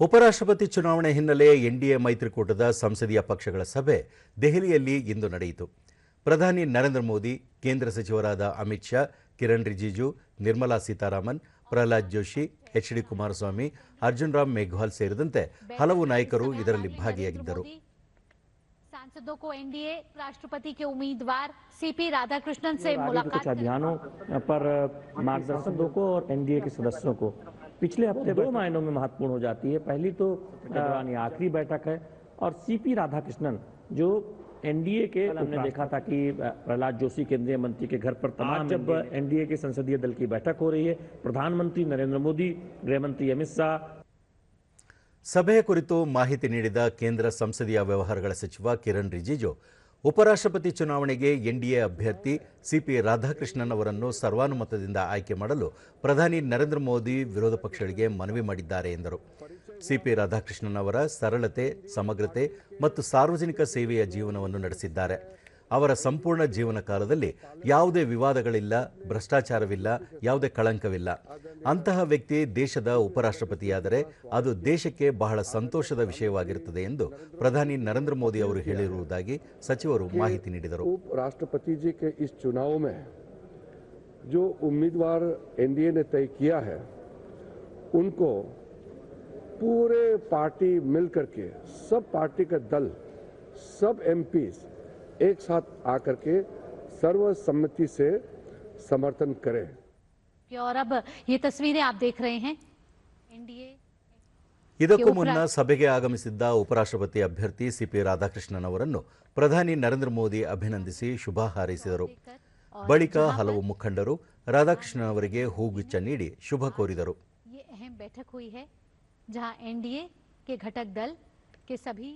ಉಪರಾಷ್ಟ್ರಪತಿ ಚುನಾವಣೆ ಹಿನ್ನೆಲೆ ಎನ್ಡಿಎ ಮೈತ್ರಿಕೂಟದ ಸಂಸದೀಯ ಪಕ್ಷಗಳ ಸಭೆ ದೆಹಲಿಯಲ್ಲಿ ಇಂದು ನಡೆಯಿತು ಪ್ರಧಾನಿ ನರೇಂದ್ರ ಮೋದಿ ಕೇಂದ್ರ ಸಚಿವರಾದ ಅಮಿತ್ ಶಾ ಕಿರಣ್ ರಿಜಿಜು ನಿರ್ಮಲಾ ಸೀತಾರಾಮನ್ ಪ್ರಹ್ಲಾದ್ ಜೋಶಿ ಎಚ್ ಡಿ ಕುಮಾರಸ್ವಾಮಿ ಅರ್ಜುನ್ ರಾಮ್ ಮೇಘ್ವಾಲ್ ಸೇರಿದಂತೆ ಹಲವು ನಾಯಕರು ಇದರಲ್ಲಿ ಭಾಗಿಯಾಗಿದ್ದರು सांसदों को एनडीए राष्ट्रपति के उम्मीदवार सीपी राधाकृष्णन से आगे के मुलाकात कुछ अभियानों पर मार्गदर्शकों को और एनडीए के सदस्यों को पिछले हफ्ते दो मायनों में महत्वपूर्ण हो जाती है पहली तो के दौरान ये आखिरी बैठक है और सीपी राधाकृष्णन जो एनडीए के हमने देखा था कि प्रहलाद जोशी केंद्रीय मंत्री के घर पर तमाम जब एनडीए के संसदीय दल की बैठक हो रही है प्रधानमंत्री नरेंद्र मोदी गृह मंत्री अमित शाह ಸಭೆಯ ಕುರಿತು ಮಾಹಿತಿ ನೀಡಿದ ಕೇಂದ್ರ ಸಂಸದೀಯ ವ್ಯವಹಾರಗಳ ಸಚಿವ ಕಿರಣ್ ರಿಜಿಜು ಉಪರಾಷ್ಟ್ರಪತಿ ಚುನಾವಣೆಗೆ ಎನ್ಡಿಎ ಅಭ್ಯರ್ಥಿ ಸಿಪಿ ರಾಧಾಕೃಷ್ಣನ್ ಅವರನ್ನು ಸರ್ವಾನುಮತದಿಂದ ಆಯ್ಕೆ ಮಾಡಲು ಪ್ರಧಾನಿ ನರೇಂದ್ರ ಮೋದಿ ವಿರೋಧ ಪಕ್ಷಗಳಿಗೆ ಮನವಿ ಮಾಡಿದ್ದಾರೆ ಎಂದರು. ಸಿಪಿ ರಾಧಾಕೃಷ್ಣನ್ ಅವರ ಸರಳತೆ, ಸಮಗ್ರತೆ ಮತ್ತು ಸಾರ್ವಜನಿಕ ಸೇವೆಯ ಜೀವನವನ್ನು ನಡೆಸಿದ್ದಾರೆ. ಅವರ ಸಂಪೂರ್ಣ ಜೀವನ ಕಾಲದಲ್ಲಿ ಯಾವುದೇ ವಿವಾದಗಳಿಲ್ಲ ಭ್ರಷ್ಟಾಚಾರವಿಲ್ಲ ಯಾವುದೇ ಕಳಂಕವಿಲ್ಲ ಅಂತಹ ವ್ಯಕ್ತಿ ದೇಶದ ಉಪರಾಷ್ಟ್ರಪತಿಯಾದರೆ ಅದು ದೇಶಕ್ಕೆ ಬಹಳ ಸಂತೋಷದ ವಿಷಯವಾಗಿರುತ್ತದೆ ಎಂದು ಪ್ರಧಾನಿ ನರೇಂದ್ರ ಮೋದಿ ಅವರು ಹೇಳಿರುವುದಾಗಿ ಸಚಿವರು ಮಾಹಿತಿ ನೀಡಿದರು उप राष्ट्रपति जी के इस चुनाव में जो उम्मीदवार एनडीए ने तय किया है उनको पूरे पार्टी मिलकर के सब पार्टी का दल सब एमपीज एक साथ आकर के सर्वसम्मति से समर्थन करें और अब ये तस्वीरें आप देख रहे हैं एनडीए ಇದಕ್ಕೂ ಮುನ್ನ ಸಭೆಗೆ ಆಗಮಿಸಿದ್ದ ಉಪರಾಷ್ಟ್ರಪತಿ ಅಭ್ಯರ್ಥಿ ಸಿಪಿ ರಾಧಾಕೃಷ್ಣನ್ ಅವರನ್ನು ಪ್ರಧಾನಿ ನರೇಂದ್ರ ಮೋದಿ ಅಭಿನಂದಿಸಿ ಶುಭ ಹಾರೈಸಿದರು ಬಳಿಕ ಹಲವು ಮುಖಂಡರು ರಾಧಾಕೃಷ್ಣನ್ ಅವರಿಗೆ ಹೂಗುಚ್ಛ ನೀಡಿ ಶುಭ ಕೋರಿದರು ये अहम बैठक हुई है जहां एनडीए के घटक दल के सभी